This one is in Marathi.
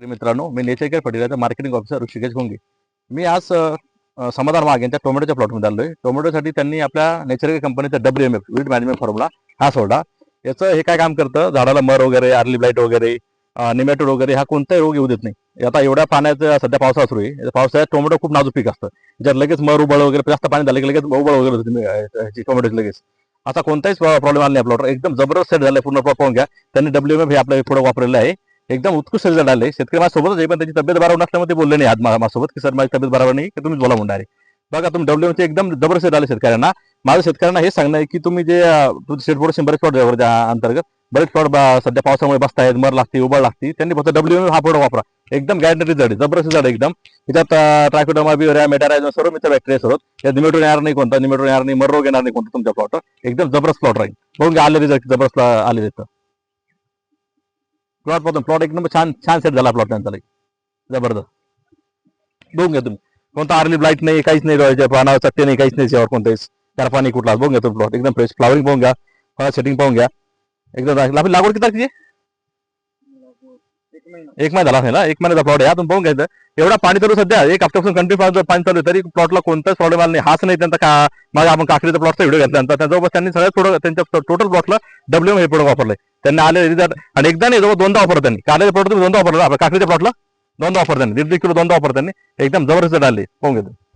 मित्रांनो मी Nature Care fertilizer marketing officer Rishikesh घोंगे. मी आज समाधान माग यांच्या टोमॅटोच्या प्लॉटमध्ये आहे टोमॅटोसाठी त्यांनी आपल्या नेचर केअर कंपनीचा W M F wilt management formula हा सोडला. याचं हे काय काम करतं? झाडाला मर वगैरे आर्ली ब्लाईट वगैरे निमॅटोड वगैरे हा कोणताही रोग येऊ देत नाही. आता एवढ्या पाण्याचं सध्या पावसाळा सुरू आहे. पावसाळ्यात टोमॅटो खूप नाजूक पीक असतं. ज्यात लगेच मर उबळ वगैरे जास्त पाणी झालं की लगेच उबळ वगैरे होते टोमॅटो लगेच. असा कोणताच प्रॉब्लेम आला नाही आपल्यावर. एकदम जबरदस्त सेट झालाय. पूर्ण plot पाहून घ्या. त्यांनी डब्ल्यू एम एफ हे आपल्या पुढे वापरलेलं आहे. एकदम उत्कृष्ट रिझल्ट आले. शेतकरी माझ्यासोबतच आहे पण त्याची तब्येत बरोबर नसल्यामुळे ते बोलले नाही. आज माझ्यासोबत की सर माझी तब्येत बरोबर नाही की तुम्ही बोला म्हणणार बघा तुम्ही डब्ल्यू चे एकदम जबरदस्त आले शेतकऱ्यांना. माझं शेतकऱ्यांना हे सांगणं आहे की तुम्ही जे शेट प्रोडक्शन बरेच प्लॉट अंतर्गत. बरेच प्लॉट सध्या पावसामुळे बसतायत मर लागते उबळ लागते त्यांनी फक्त डब्ल्यू हा प्रोडक्ट वापरा. एकदम गॅरंटी रिझल्ट आहे. जबरदस्त रिझल्ट एकदम. त्याच्यात ट्रायकोडोमा बिओरिया मेटारायझन सर्व मित्र बॅक्टेरिया सर्व. या येणार नाही कोणता निमेटो येणार नाही मर रोग येणार नाही कोणता तुमच्या प्लॉट एकदम जबरदस्त प्लॉट राहील. बघून आले रिझल्ट जबरदस्त आले तिथं प्लॉट पाहतो प्लॉट एकदम छान छान सेट झाला प्लॉट त्यांचा जबरदस्त. बघून घ्या तुम्ही. कोणता आर्ली लाइट नाही काहीच नाही डोळ्याच्या पानावर चट्टे नाही काहीच नाही त्यावर कोणताच चार पाणी कुठला बघून घ्या तुम्ही प्लॉट एकदम फ्रेश फ्लावरिंग पाहून घ्या. फळा सेटिंग पाहून घ्या. एकदम आपली लागवड किती तारखेची? एक महिना. झाला ना एक महिन्याचा प्लॉट आहे. तुम्ही पाहून घ्यायचं एवढा पाणी चालू सध्या. एक हप्त्यापासून कंटिन्यू पाणी चालू तरी प्लॉटला कोणताच प्रॉब्लेम आला नाही. हाच नाही त्यांचा का मग आपण काकडीचा प्लॉटचा व्हिडिओ घेतला. त्यांचा त्यांच्यासोबत त्यांनी सगळ्यात थोडं त्यांच्या टोटल प्लॉटला डब्ल्यू हे प्रोडक्ट वापरलंय. त्यांनी आले रिझल्ट आणि एकदा नाही जवळ दोनदा ऑफर त्यांनी. काढलेले प्लॉट दोनदा वापरला आपल्या काकडीच्या प्लॉटला दोनदा ऑफर त्यांनी. दीड दीड किलो दोनदा ऑफर त्यांनी. एकदम जबरदस्त आले. पाहून घेतो.